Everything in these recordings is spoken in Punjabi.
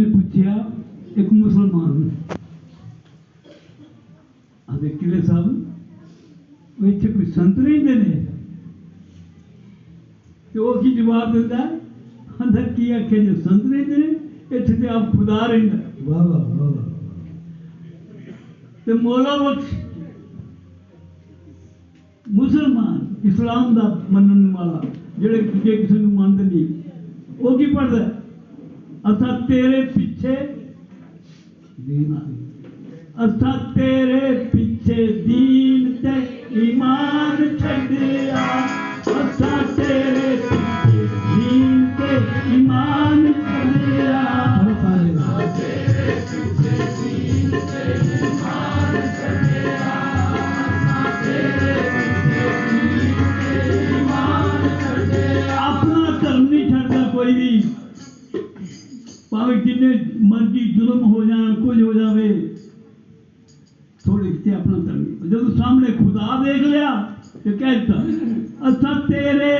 ਨੇ ਪੁੱਛਿਆ ਇੱਕ ਮੁਸਲਮਾਨ ਨੂੰ ਆਦੇ ਕਿਲੇ ਸਾਹਿਬ ਇੱਥੇ ਕੋਈ ਸੰਤ ਰਹਿੰਦੇ ਨੇ ਤੇ ਉਹ ਕੀ ਜਵਾਬ ਦਿੰਦਾ? ਅੰਦਰ ਕੀ ਆਖੇ ਜੇ ਸੰਤ ਰਹਿੰਦੇ ਨੇ ਇੱਥੇ ਤੇ ਆਪ ਖੁਦਾ ਰਹਿੰਦਾ ਵਾਹ ਵਾਹ ਵਾਹ ਤੇ ਮੌਲਾ ਬਖਸ਼ ਮੁਸਲਮਾਨ ਇਸਲਾਮ ਦਾ ਮੰਨਣ ਵਾਲਾ ਜਿਹੜੇ ਕਿਸੇ ਨੂੰ ਮੰਨਦੇ ਨਹੀਂ ਉਹ ਕੀ ਪੜਦਾ अर्थात तेरे पीछे अर्थात तेरे पीछे दीन ते ईमान छड़ ਭਾਵੇਂ ਜਿੰਨੇ ਮਰਜ਼ੀ ਜ਼ੁਲਮ ਹੋ ਜਾਣ ਕੁਝ ਹੋ ਜਾਵੇ ਥੋੜੀ ਤੇ ਆਪਣਾ ਧਰਮ ਜਦੋਂ ਸਾਹਮਣੇ ਖੁਦਾ ਦੇਖ ਲਿਆ ਤੇ ਕਹਿ ਦਿੱਤਾ ਅਸਾਂ ਤੇਰੇ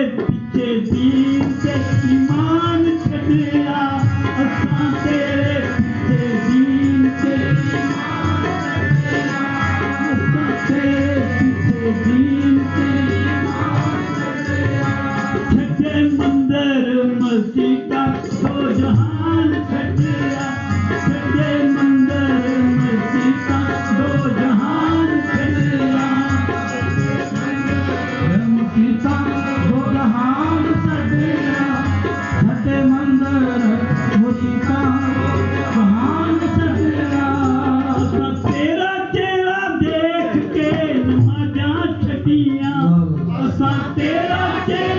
Santeira que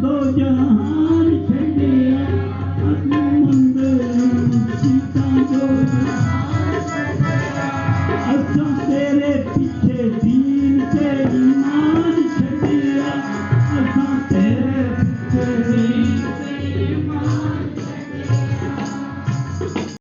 Santo.